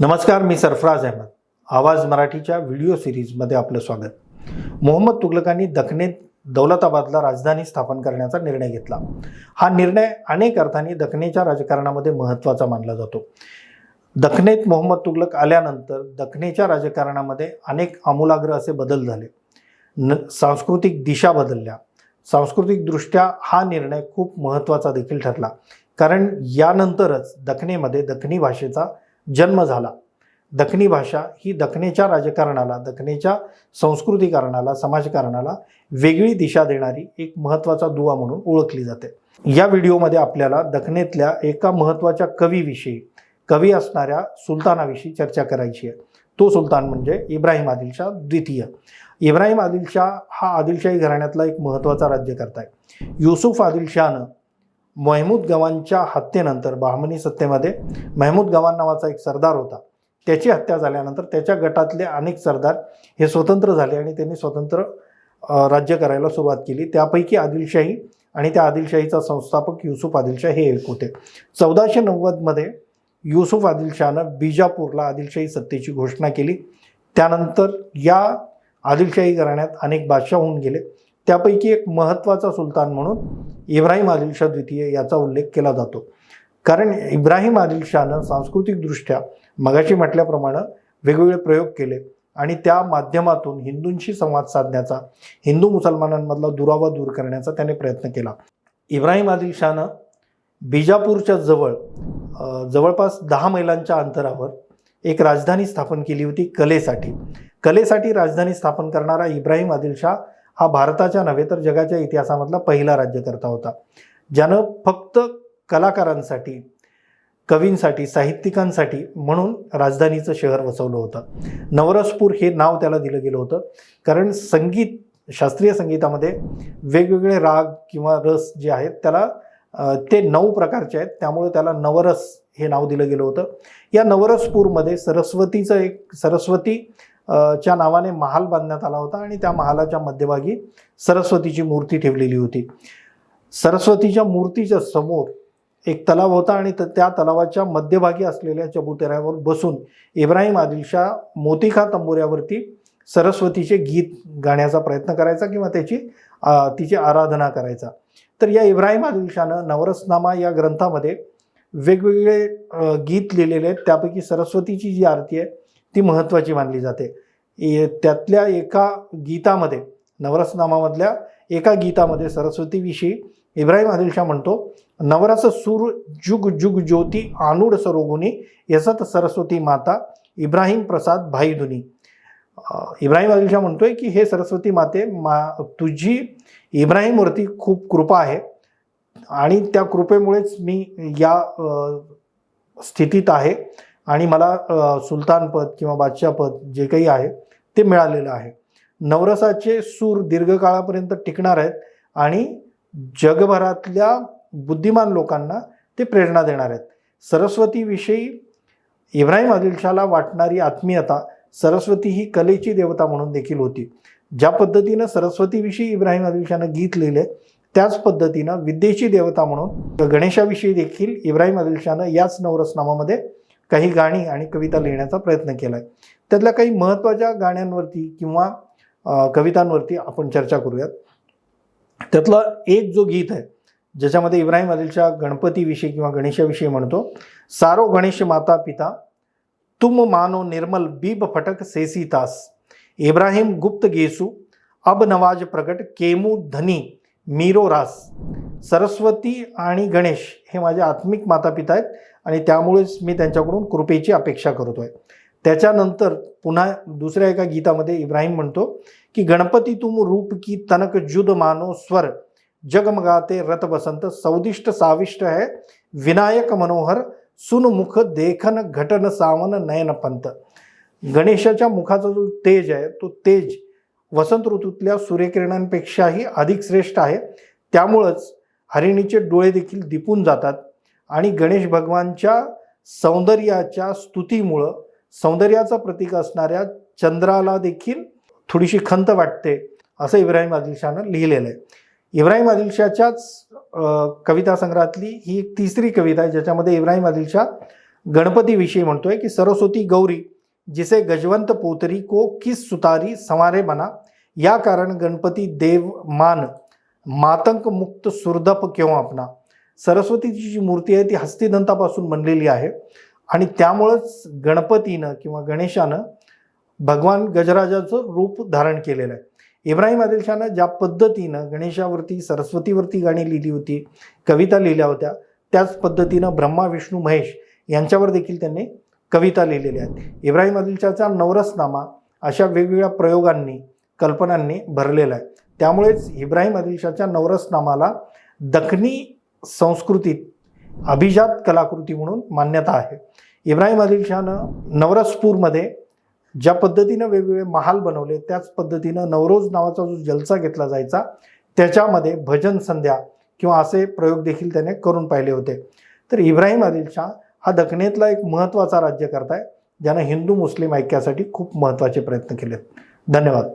नमस्कार मी सरफराज अहमद. आवाज मराठीच्या व्हिडिओ सिरीजमध्ये आपलं स्वागत. मोहम्मद तुगलकांनी दखनेत दौलताबादला राजधानी स्थापन करण्याचा निर्णय घेतला. हा निर्णय अनेक अर्थाने दखनेच्या राजकारणामध्ये महत्त्वाचा मानला जातो. दखनेत मोहम्मद तुगलक आल्यानंतर दखनेच्या राजकारणामध्ये अनेक आमूलाग्र असे बदल झाले. न सांस्कृतिक दिशा बदलल्या. सांस्कृतिकदृष्ट्या हा निर्णय खूप महत्त्वाचा देखील ठरला. कारण यानंतरच दखनेमध्ये दखनी भाषेचा जन्म झाला. दखनी भाषा ही दखनेच्या राजकारणाला दखनेच्या संस्कृतीकारणाला समाजकारणाला वेगळी दिशा देणारी एक महत्त्वाचा दुवा म्हणून ओळखली जाते. या व्हिडिओमध्ये आपल्याला दखनेतल्या एका महत्त्वाच्या कवीविषयी कवी असणाऱ्या सुलतानाविषयी चर्चा करायची आहे. तो सुलतान म्हणजे इब्राहिम आदिलशाह द्वितीय. इब्राहिम आदिलशाह हा आदिलशाही घराण्यातला एक महत्त्वाचा राज्यकर्ता आहे. युसुफ आदिलशहानं महमूद गवानच्या हत्येनंतर बहामनी सत्तेमध्ये महमूद गवान नावाचा एक सरदार होता. त्याची हत्या झाल्यानंतर त्याच्या गटातले अनेक सरदार हे स्वतंत्र झाले आणि त्यांनी स्वतंत्र राज्य करायला सुरुवात केली. त्यापैकी आदिलशाही आणि त्या आदिलशाहीचा संस्थापक युसुफ आदिलशाह हे एक होते. चौदाशे नव्वदमध्ये युसुफ आदिलशहानं बिजापूरला आदिलशाही सत्तेची घोषणा केली. त्यानंतर या आदिलशाही घराण्यात अनेक बादशाह होऊन गेले. त्यापैकी एक महत्त्वाचा सुलतान म्हणून इब्राहिम आदिलशाह द्वितीय याचा उल्लेख केला जातो. कारण इब्राहिम आदिलशहानं सांस्कृतिकदृष्ट्या मगाशी म्हटल्याप्रमाणे वेगवेगळे प्रयोग केले आणि त्या माध्यमातून हिंदूंशी संवाद साधण्याचा हिंदू मुसलमानांमधला दुरावा दूर करण्याचा त्याने प्रयत्न केला. इब्राहिम आदिलशहानं बिजापूरच्या जवळ जवळपास दहा मैलांच्या अंतरावर एक राजधानी स्थापन केली होती कलेसाठी. कलेसाठी राजधानी स्थापन करणारा इब्राहिम आदिलशाह हा भारताच्या नव्हे तर जगाच्या इतिहासामधला पहिला राज्यकर्ता होता. ज्यानं फक्त कलाकारांसाठी कवींसाठी साहित्यिकांसाठी म्हणून राजधानीचं शहर वसवलं होतं. नवरसपूर हे नाव त्याला दिलं गेलं होतं. कारण संगीत शास्त्रीय संगीतामध्ये वेगवेगळे राग किंवा रस जे आहेत त्याला ते नऊ प्रकारचे आहेत. त्यामुळे त्याला नवरस हे नाव दिलं गेलं होतं. या नवरसपूरमध्ये सरस्वतीचं एक सरस्वती च्या नावाने महाल बांधण्यात आला होता आणि त्या महालाच्या मध्यभागी सरस्वतीची मूर्ती ठेवलेली होती. सरस्वतीच्या मूर्तीच्या समोर एक तलाव होता आणि त- त्या तलावाच्या मध्यभागी असलेल्या चबुतऱ्यावर बसून इब्राहिम आदिलशाह मोतीखा तंबोऱ्यावरती सरस्वतीचे गीत गाण्याचा प्रयत्न करायचा किंवा त्याची तिची आराधना करायचा. तर या इब्राहिम आदिलशाहनं नवरसनामा या ग्रंथामध्ये वेगवेगळे गीत लिहिलेले आहेत. त्यापैकी सरस्वतीची जी आरती आहे ती महत्त्वाची मानली जाते. ए- त्यातल्या एका गीतामध्ये नवरसनामामधल्या एका गीतामध्ये सरस्वतीविषयी इब्राहिम आदिलशाह म्हणतो नवरस सूर जुग जुग ज्योती आनुड सरोगुनी यसत सरस्वती माता इब्राहिम प्रसाद भाईधुनी अ, इब्राहिम आदिलशाह म्हणतोय की हे सरस्वती माते मा तुझी इब्राहिमवरती खूप कृपा आहे. आणि त्या कृपेमुळेच मी या स्थितीत आहे. आणि मला सुलतानपद किंवा बादशाहपद जे काही आहे ते मिळालेलं आहे. नवरसाचे सूर दीर्घकाळापर्यंत टिकणार आहेत आणि जगभरातल्या बुद्धिमान लोकांना ते प्रेरणा देणार आहेत. सरस्वतीविषयी इब्राहिम आदिलशाहला वाटणारी आत्मीयता सरस्वती ही कलेची देवता म्हणून देखील होती. ज्या पद्धतीनं सरस्वतीविषयी इब्राहिम आदिलशाहनं गीत लिहिले त्याच पद्धतीनं विद्येची देवता म्हणून गणेशाविषयी देखील इब्राहिम आदिलशाहनं याच नवरसनामामध्ये काही गाणी आणि कविता लिहिण्याचा प्रयत्न केला आहे त्यातल्या काही महत्त्वाच्या गाण्यांवरती किंवा कवितांवरती आपण चर्चा करूयात. त्यातलं एक जो गीत आहे ज्याच्यामध्ये इब्राहिम अलीलच्या गणपतीविषयी किंवा गणेशाविषयी म्हणतो सारो गणेश माता पिता तुम मानो निर्मल बीब फटक सेसी तास. इब्राहिम गुप्त गेसू अब नवाज प्रगट केमू धनी मीरो रास. सरस्वती आणि गणेश हे माझे आत्मिक मातापिता आहेत आणि त्यामुळेच मी त्यांच्याकडून कृपेची अपेक्षा करतो आहे त्याच्यानंतर पुन्हा दुसऱ्या एका गीतामध्ये इब्राहिम म्हणतो की गणपती तुम रूप की तनक जुद मानो स्वर जगमगाते रथ बसंत सौदिष्ट साविष्ट है विनायक मनोहर सुनमुख देखन घटन सावन नयन पंत. गणेशाच्या मुखाचा जो तेज आहे तो तेज वसंत ऋतूतल्या सूर्यकिरणांपेक्षाही अधिक श्रेष्ठ आहे. त्यामुळंच हरिणीचे डोळे देखील दिपून जातात आणि गणेश भगवानच्या सौंदर्याच्या स्तुतीमुळं सौंदर्याचं प्रतीक असणाऱ्या चंद्राला देखील थोडीशी खंत वाटते असं इब्राहिम आदिलशाहनं लिहिलेलं आहे. इब्राहिम आदिलशाच्याच कविता संग्रहातली ही एक तिसरी कविता आहे ज्याच्यामध्ये इब्राहिम आदिलशाह गणपतीविषयी म्हणतोय की सरस्वती गौरी जिसे गजवंत पोतरी को किस सुतारी संवारे बना या कारण गणपती देव मान मातंक मुक्त सुरदप किंवा आपणा सरस्वतीची जी मूर्ती आहे ती हस्तिदंतापासून बनलेली आहे. आणि त्यामुळंच गणपतीनं किंवा गणेशानं भगवान गजराजाचं रूप धारण केलेलं आहे. इब्राहिम आदिलशानं ज्या पद्धतीनं गणेशावरती सरस्वतीवरती गाणी लिहिली होती कविता लिहिल्या होत्या त्याच पद्धतीनं ब्रह्मा विष्णू महेश यांच्यावर देखील त्यांनी कविता लिहिलेल्या आहेत. इब्राहिम आदिलशाचा नवरसनामा अशा वेगवेगळ्या प्रयोगांनी कल्पनांनी भरलेलं आहे. त्यामुळेच इब्राहिम आदिलशाच्या नवरसनामाला दखनी संस्कृतीत अभिजात कलाकृती म्हणून मान्यता आहे. इब्राहिम आदिलशानं नवरसपूरमध्ये ज्या पद्धतीनं वेगवेगळे महाल बनवले त्याच पद्धतीनं नवरोज नावाचा जो जलसा घेतला जायचा त्याच्यामध्ये भजन संध्या किंवा असे प्रयोग देखील त्याने करून पाहिले होते. तर इब्राहिम आदिलशाह हा दखनेतला एक महत्त्वाचा राज्यकर्ता आहे ज्यानं हिंदू मुस्लिम ऐक्यासाठी खूप महत्त्वाचे प्रयत्न केलेत. धन्यवाद.